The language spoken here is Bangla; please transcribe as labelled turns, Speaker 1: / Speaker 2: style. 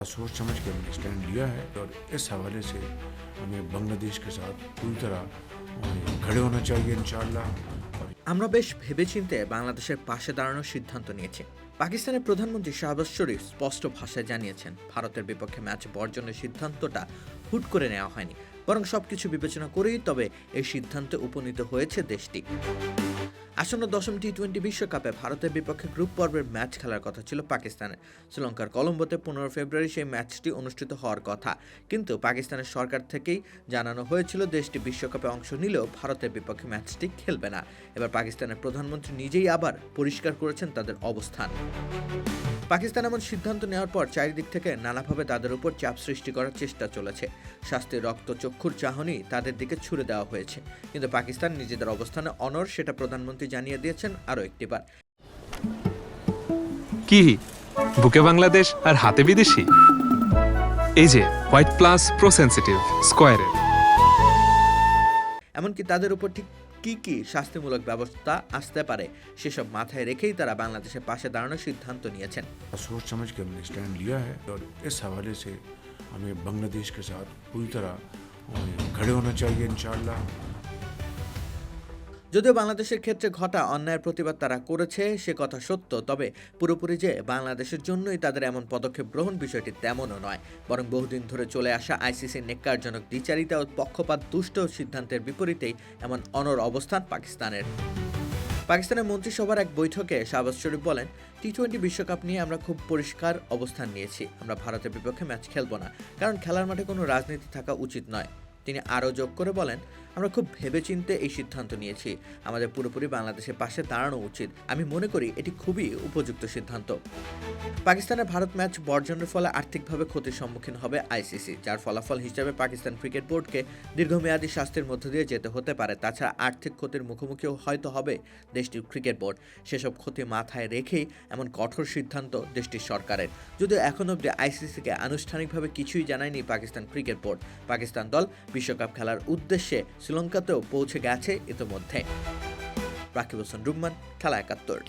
Speaker 1: सोच समझ के हमने स्टैंड लिया है और इस हवाले से हमें बांग्लादेश के साथ पूरी तरह अ, खड़े होना चाहिए इंशाल्लाह और
Speaker 2: আমরা বেশ ভেবেচিন্তে বাংলাদেশের পাশে দাঁড়ানোর সিদ্ধান্ত নিয়েছি পাকিস্তানের প্রধানমন্ত্রী শাহবাজ শরীফ স্পষ্ট ভাষায় জানিয়েছেন ভারতের বিপক্ষে ম্যাচ বর্জনের সিদ্ধান্তটা হুট করে নেওয়া হয়নি বরং সবকিছু বিবেচনা করেই তবে এই সিদ্ধান্তে উপনীত হয়েছে দেশটি আসন্ন দশম টি টোয়েন্টি বিশ্বকাপে ভারতের বিপক্ষে গ্রুপ পর্বের ম্যাচ খেলার কথা ছিল পাকিস্তানের। শ্রীলঙ্কার কলম্বোতে পনেরো ফেব্রুয়ারি সেই ম্যাচটি অনুষ্ঠিত হওয়ার কথা। কিন্তু পাকিস্তানের সরকার থেকেই জানানো হয়েছিল, দেশটি বিশ্বকাপে অংশ নিলেও ভারতের বিপক্ষে ম্যাচটি খেলবে না। এবার পাকিস্তানের প্রধানমন্ত্রী নিজেই আবার পরিষ্কার করেছেন তাদের অবস্থান। পাকিস্তান এমন সিদ্ধান্ত নেওয়ার পর চারিদিক থেকে নানাভাবে তাদের উপর চাপ সৃষ্টি করার চেষ্টা চলেছে। শাস্তির রক্ত চক্ষুর চাহনি তাদের দিকে ছুড়ে দেওয়া হয়েছে। কিন্তু পাকিস্তান নিজেদের অবস্থানে অনর সেটা প্রধানমন্ত্রী জানিয়ে দিয়েছেন আরও একটিবার
Speaker 3: কি বুকে বাংলাদেশ আর হাতে বিদেশি এই যে হোয়াইট প্লাস প্রো সেন্সিটিভ স্কোয়ারের
Speaker 2: এমনকি তাদের উপর ঠিক কী কী শাস্তিমূলক ব্যবস্থা আসতে পারে সেসব মাথায় রেখেই তারা বাংলাদেশের পাশে দাঁড়ানোর সিদ্ধান্ত নিয়েছেন
Speaker 1: सोच समझ के हमने स्टैंड लिया है और इस हवाले से हमें बांग्लादेश के साथ पूरी तरह अ, खड़े होना चाहिए इंशाल्लाह
Speaker 2: যদিও বাংলাদেশের ক্ষেত্রে ঘটা অন্যায়ের প্রতিবাদ তারা করেছে, সে কথা সত্য। তবে পুরোপুরি যে বাংলাদেশের জন্যই তাদের এমন পদক্ষেপ গ্রহণ বিষয়টি তেমনও নয়। বরং বহুদিন ধরে চলে আসা আইসিসির নেককারজনক দ্বিচারিতা ও পক্ষপাত দুষ্ট সিদ্ধান্তের বিপরীতেই এমন অনর অবস্থান পাকিস্তানের। পাকিস্তানের মন্ত্রিসভার এক বৈঠকে শাহবাজ শরীফ বলেন টি টোয়েন্টি বিশ্বকাপ নিয়ে আমরা খুব পরিষ্কার অবস্থান নিয়েছি। আমরা ভারতের বিপক্ষে ম্যাচ খেলব না। কারণ খেলার মাঠে কোনো রাজনীতি থাকা উচিত নয়। তিনি আরও যোগ করে বলেন আমরা খুব ভেবেচিন্তে এই সিদ্ধান্ত নিয়েছি। আমাদের পুরোপুরি বাংলাদেশের পাশে দাঁড়ানো উচিত। আমি মনে করি এটি খুবই উপযুক্ত সিদ্ধান্ত। পাকিস্তানের ভারত ম্যাচ বর্জনের ফলে আর্থিকভাবে ক্ষতির সম্মুখীন হবে আইসিসি, যার ফলাফল হিসেবে পাকিস্তান ক্রিকেট বোর্ডকে দীর্ঘমেয়াদী শাস্তির মধ্য দিয়ে যেতে হতে পারে। তাছাড়া আর্থিক ক্ষতির মুখোমুখিও হয়তো হবে দেশটির ক্রিকেট বোর্ড। সেসব ক্ষতি মাথায় রেখেই এমন কঠোর সিদ্ধান্ত দেশটির সরকারের। যদিও এখন অবধি আইসিসিকে আনুষ্ঠানিকভাবে কিছুই জানায়নি পাকিস্তান ক্রিকেট বোর্ড। পাকিস্তান দল বিশ্বকাপ খেলার উদ্দেশ্যে শ্রীলঙ্কাতেও পৌঁছে গেছে ইতোমধ্যে। রাকিব হোসেন রুম্মান খেলা একাত্তর।